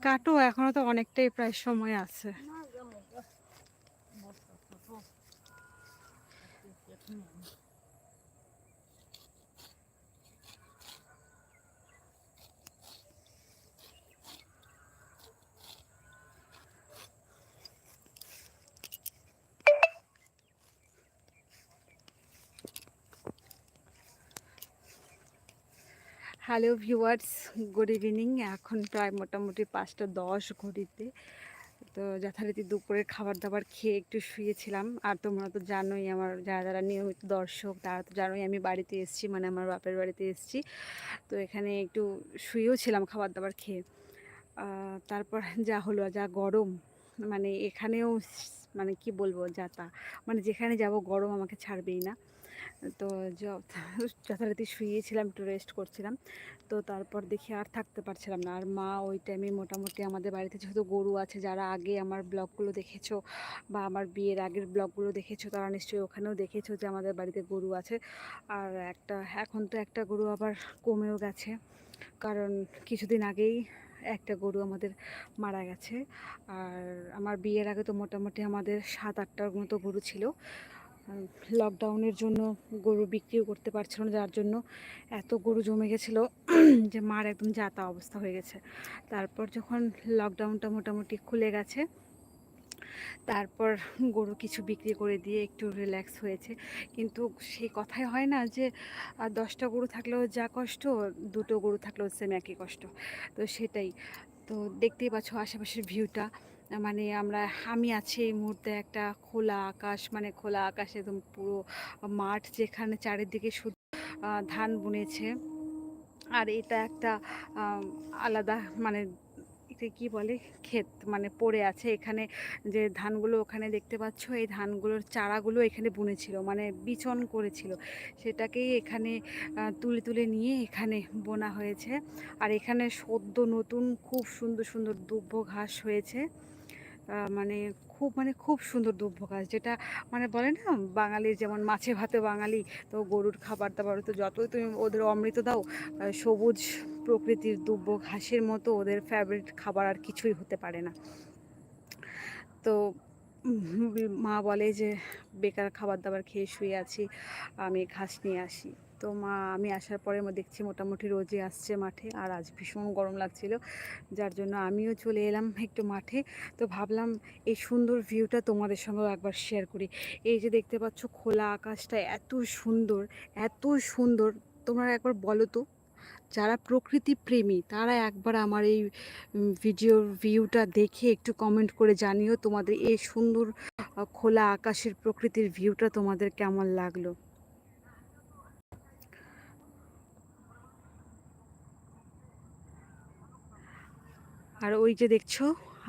কাটো এখনও তো অনেকটাই প্রায় সময় আছে। হ্যালো ভিউয়ার্স গুড ইভিনিং এখন প্রায় মোটামুটি পাঁচটা দশ ঘড়িতে। তো যথারীতি দুপুরের খাবার দাবার খেয়ে একটু শুয়েছিলাম। আর তোমরা তো জানোই আমার, যারা যারা নিয়মিত দর্শক, তারা তো জানোই আমি বাড়িতে এসেছি মানে আমার বাপের বাড়িতে এসেছি। তো এখানে একটু শুয়েও ছিলাম খাবার দাবার খেয়ে তারপর যা হলো, যা গরম মানে এখানেও মানে কি বলব, যা তা। মানে যেখানে যাব গরম আমাকে ছাড়বেই না। তো যথারীতি শুয়েছিলাম, একটু রেস্ট করছিলাম। তো তারপর দেখি আর থাকতে পারছিলাম না। আর মা ওই টাইমে মোটামুটি আমাদের বাড়িতে যেহেতু গরু আছে, যারা আগে আমার ব্লগগুলো দেখেছ বা আমার বিয়ের আগের ব্লগগুলো দেখেছ, তারা নিশ্চয়ই ওখানেও দেখেছ যে আমাদের বাড়িতে গরু আছে। আর একটা, এখন তো একটা গরু আবার কমেও গেছে। কারণ কিছুদিন আগেই একটা গরু আমাদের মারা গেছে। আর আমার বিয়ের আগে তো মোটামুটি আমাদের সাত আটটার মতো গরু ছিল। লকডাউনের জন্য গরু বিক্রিও করতে পারছিল না, যার জন্য এত গরু জমে গেছিল যে মার একদম যাতা অবস্থা হয়ে গেছে। তারপর যখন লকডাউনটা মোটামুটি খুলে গেছে, তারপর গরু কিছু বিক্রি করে দিয়ে একটু রিল্যাক্স হয়েছে। কিন্তু সেই কথাই হয় না যে দশটা গরু থাকলেও যা কষ্ট, দুটো গরু থাকলেও সেম একই কষ্ট। তো সেটাই। তো দেখতেই পাচ্ছ আশেপাশের ভিউটা মানে আমরা আমি আছি এই মুহূর্তে একটা খোলা আকাশ মানে খোলা আকাশ একদম পুরো মাঠ যেখানে চারিদিকে শুধু ধান বুনেছে। আর এটা একটা আলাদা মানে এটা কি বলে? ক্ষেত মানে পড়ে আছে। এখানে যে ধানগুলো ওখানে দেখতে পাচ্ছ, এই ধানগুলোর চারাগুলো এখানে বুনেছিল মানে বিচন করেছিল। সেটাকেই এখানে তুলে তুলে নিয়ে এখানে বোনা হয়েছে। আর এখানে সদ্য নতুন, খুব সুন্দর সুন্দর দুব্ব ঘাস হয়েছে। মানে খুব মানে খুব সুন্দর দুব্ব ঘাস যেটা মানে বলে না বাঙালির যেমন মাছে ভাতে বাঙালি, তো গরুর খাবার দাবার তো যতই তুমি ওদের অমৃত দাও সবুজ প্রকৃতির দুব্ব ঘাসের মতো ওদের ফেভারিট খাবার আর কিছুই হতে পারে না। তো মা বলে যে, বেকার খাবার দাবার খেয়ে শুয়ে আছি, আমি ঘাস নিয়ে আসি। তো মা, আমি আসার পরে দেখছি মোটামুটি রোজই আসছে মাঠে। আর আজ ভীষণ গরম লাগছিল, যার জন্য আমিও চলে এলাম একটু মাঠে। তো ভাবলাম এই সুন্দর ভিউটা তোমাদের সঙ্গেও একবার শেয়ার করি। এই যে দেখতে পাচ্ছ খোলা আকাশটা এত সুন্দর এত সুন্দর। তোমরা একবার বলো তো, যারা প্রকৃতি প্রেমী, তারা একবার আমার এই ভিডিওর ভিউটা দেখে একটু কমেন্ট করে জানিও তোমাদের এই সুন্দর খোলা আকাশের প্রকৃতির ভিউটা তোমাদের কেমন লাগল। আর ওই যে দেখছ,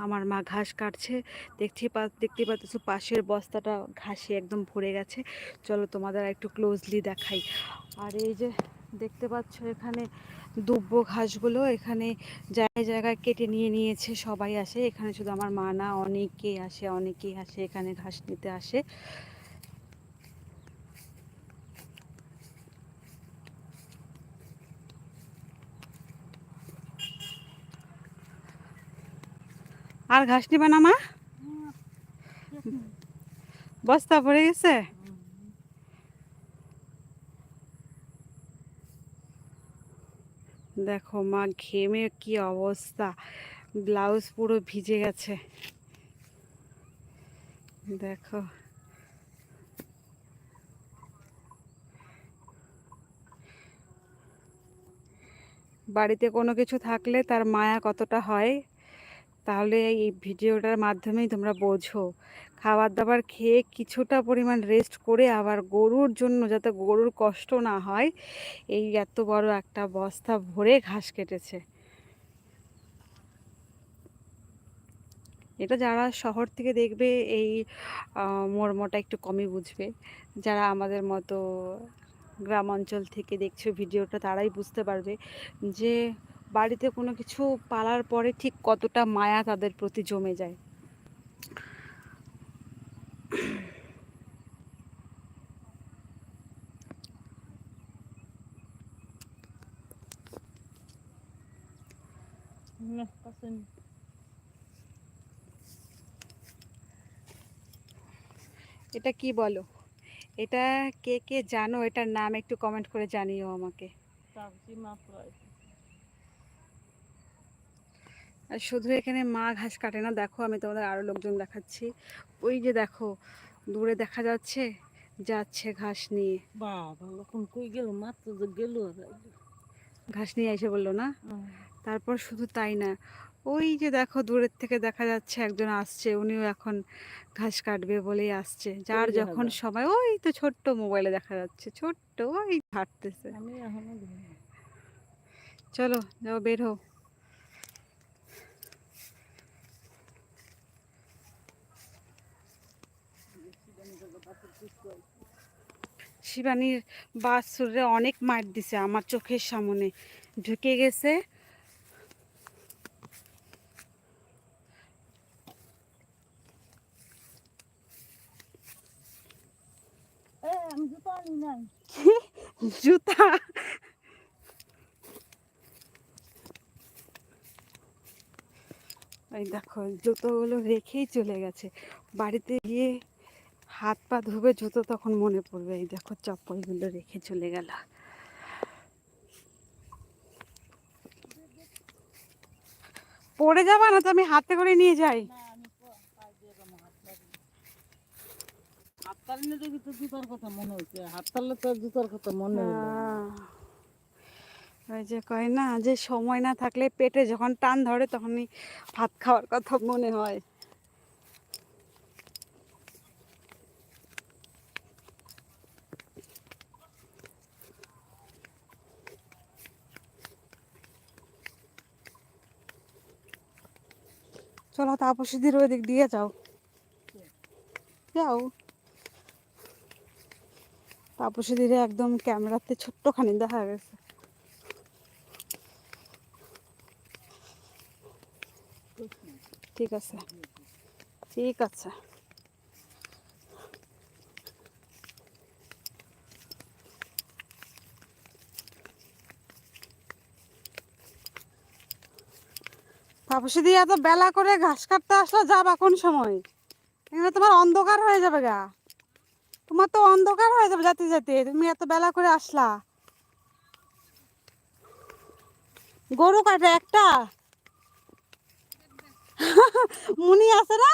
আমার মা ঘাস কাটছে। দেখতে পা দেখতে পাচ্ছ, পাশের বস্তাটা ঘাসে একদম ভরে গেছে। চলো তোমাদের একটু ক্লোজলি দেখাই। আর এই যে দেখতে পাচ্ছ, এখানে দুব্ব ঘাসগুলো এখানে জায়গায় জায়গায় কেটে নিয়ে নিয়েছে, সবাই আসে। এখানে শুধু আমার মা না, অনেকেই আসে অনেকেই আসে এখানে ঘাস নিতে আসে। আর ঘাস নিবে না মা? বস্তা পড়ে গেছে? দেখো মা, ঘেমে কি অবস্থা। ব্লাউজ পুরো ভিজে গেছে। দেখো। বাড়িতে কোনো কিছু থাকলে তার মায়া কতটা হয়? তাহলে এই ভিডিওটার মাধ্যমেই তোমরা বোঝো। খাবার দাবার খেয়ে কিছুটা পরিমাণ রেস্ট করে আবার গরুর জন্য যাতে গরুর কষ্ট না হয়, এই এত বড় একটা বস্তা ভরে ঘাস কেটেছে। এটা যারা শহর থেকে দেখবে, এই মর্মটা একটু কমই বুঝবে। যারা আমাদের মতো গ্রাম অঞ্চল থেকে দেখছ ভিডিওটা, তারাই বুঝতে পারবে যে বাড়িতে কোনো কিছু পালার পরে ঠিক কতটা মায়া তাদের প্রতি জমে যায়। এটা কি বলো? এটা কে কে জানো? এটার নাম একটু কমেন্ট করে জানিও আমাকে সবজি মাত্র আছে। আর শুধু এখানে মা ঘাস কাটে না দেখো আমি তোমাদের আরও লোকজন দেখাচ্ছি। ওই যে দেখো দূরে দেখা যাচ্ছে যাচ্ছে ঘাস নিয়ে। বাবা কই গেল? মাত্র তো গেল ঘাস নিয়ে এসে বলল না? তারপর শুধু তাই না ওই যে দেখো দূরের থেকে দেখা যাচ্ছে একজন আসছে উনিও এখন ঘাস কাটবে বলেই আসছে। যার যখন সময় ওই তো ছোট্ট মোবাইলে দেখা যাচ্ছে ছোট্ট ওই হাঁটতেছে। চলো যাও বের হও। শিবানীর বাসুরে অনেক মার দিছে আমার চোখের সামনে। ঢুকে গেছে। জুতা। এই দেখো জুতোগুলো রেখেই চলে গেছে। বাড়িতে গিয়ে হাত পা ধুবে জুতো তখন মনে পড়বে এই দেখো চপ্পলগুলো রেখে চলে গেল। পড়ে যাবা না তো আমি হাতে করে নিয়ে যাই। ওই কয় না যে সময় না থাকলে পেটে যখন টান ধরে তখনই ভাত খাওয়ার কথা মনে হয়। চলো তাপসীদের ওই দিক দিয়ে যাও। যাও। তাপসীদের একদম ক্যামেরাতে ছোট্টখানি দেখা গেছে। ঠিক আছে। ঠিক আছে। তাপসী দিয়ে এত বেলা করে ঘাস কাটতে আসলো যাবা কোন সময়? এখানে তোমার অন্ধকার হয়ে যাবে গা। তোমার তো অন্ধকার হয়ে যাবে যেতে যেতে তুমি এত বেলা করে আসলা। গরু কাটে একটা? মুনি আছে না?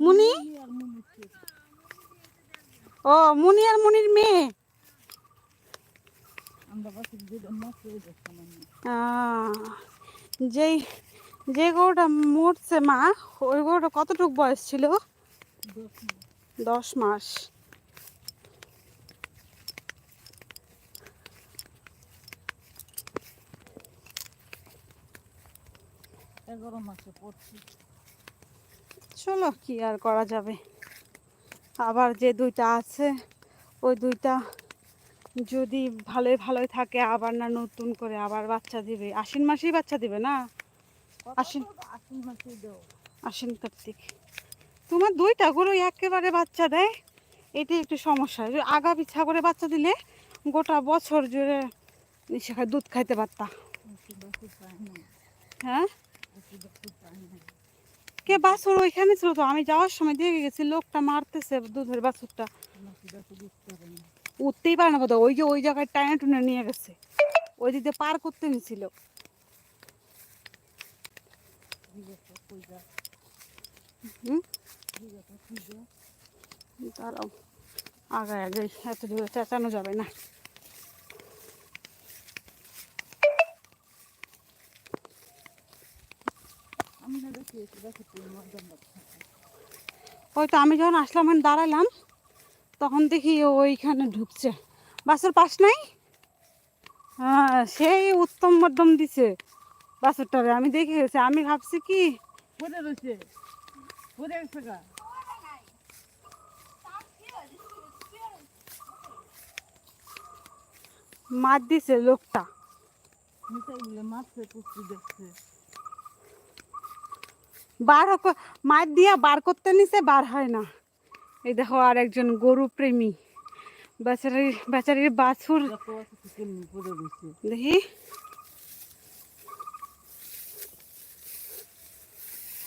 মুনি? ও মুনি আর মুনির মেয়ে। যেই যে গরুটা মরছে মা। ওই গরুটা কতটুক বয়স ছিল? দশ মাস। এগারো মাসে পড়ছি। চলো কি আর করা যাবে? আবার যে দুইটা আছে ওই দুইটা যদি ভালোই ভালোই থাকে আবার না নতুন করে আবার বাচ্চা দিবে। আশ্বিন মাসেই বাচ্চা দিবে না? আশ্বিন আশ্বিন কার্তিক। তোমার দুইটা গরু একেবারে বাচ্চা দেয়। এটাই একটু সমস্যা। আগা পিছা করে বাচ্চা দিলে গোটা বছর জুড়ে সেখানে দুধ খাইতে পারতা। হ্যাঁ? কে বাছুর ওইখানে ছিল তো? আমি যাওয়ার সময় দেখে গেছি, লোকটা মারতেছে দুধের বাছুরটা। উঠতেই পারে না কোথাও ওই যে ওই জায়গায় টাইনে টুনে নিয়ে গেছে। ওই দিক পার করতে নিছিল জিজ্ঞাসা কই যা হুম জিজ্ঞাসা কি যা দাঁড়াও। আগায় আগে এত দূরে চেঁচানো যাবে না। ওই তো আমি যখন আসলাম আমি দাঁড়ালাম তখন দেখি ওইখানে ঢুকছে। বাসের পাশ নাই? হ্যাঁ সেই উত্তম মধ্যম দিছে। বাসুরটারে আমি দেখে গেছি আমি ভাবছি কি? পড়ে রয়েছে? পড়ে গেছে গা? মার দিছে লোকটা। বার মার দিয়া বার করতে নিছে বার হয় না। এই দেখো আর একজন গরু প্রেমী। বেচারির বেচারির বাছুর। দেখি।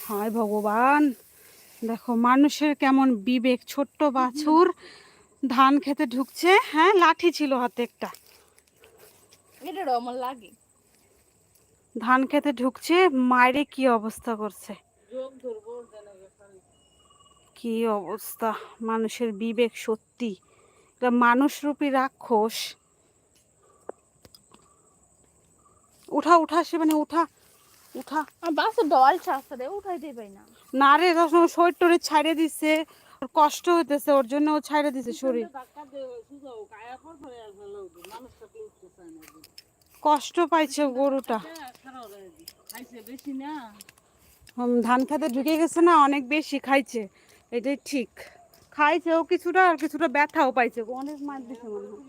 হায় ভগবান। দেখো মানুষের কেমন বিবেক ছোট্ট বাছুর। ধান খেতে ঢুকছে হ্যাঁ লাঠি ছিল হাতে একটা। লাগে। ধান খেতে ঢুকছে মায়ের কি অবস্থা করছে? কি অবস্থা মানুষের বিবেক সত্যি। এটা মানুষরূপী রাক্ষস। উঠা উঠা সে মানে উঠা। উঠা। বাসে ডল চাষা রে উঠাইতে পাই না। না রে সবসময় শরীর টরে ছাড়ে দিচ্ছে ওর কষ্ট হইতেছে ওর জন্য ও ছাড়ে দিছে শরীর। কষ্ট পাইছে গরুটা। হ্যাঁ, ধান খেতে ঢুকে গেছে না অনেক বেশি খাইছে। এটাই ঠিক। খাইছে ও কিছুটা আর কিছুটা ব্যথাও পাইছে অনেক মার দিছে মনে হয়।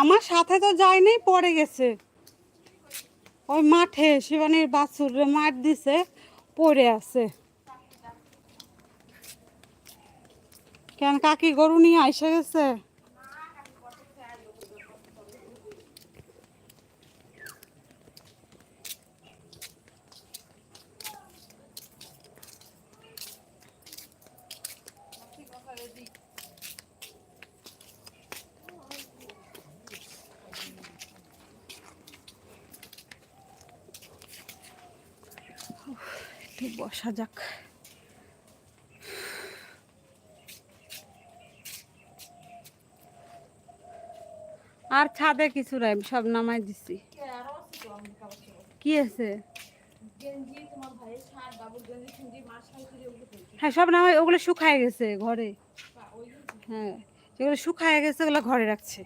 আমার সাথে তো যায়নি, পড়ে গেছে। ওই মাঠে শিবানীর বাছুর মাঠ দিছে, পড়ে আছে। কেন কাকি গরু নিয়ে আইসে গেছে? বসা যাক। আর ছাদে কিছু নাই, সব নামাই দিছি। কি আছে। হ্যাঁ সব নামাই, ওগুলো শুকায় গেছে ঘরে। হ্যাঁ যেগুলো শুকায় গেছে ওগুলো ঘরে রাখছে।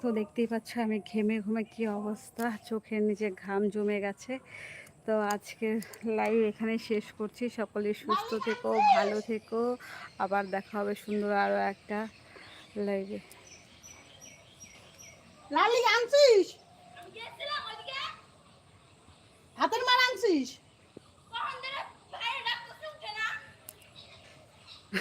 তো দেখতেই পাচ্ছ আমি ঘেমে ঘুমে কি অবস্থা। চোখের নিচে ঘাম জমে গেছে। তো আজকে লাইভ এখানে শেষ করছি। সকলে সুস্থ থেকো, ভালো থেকো। আবার দেখা হবে সুন্দর আরও একটা লাইভে লালি, আনছিস? হাতের মার আনছিস?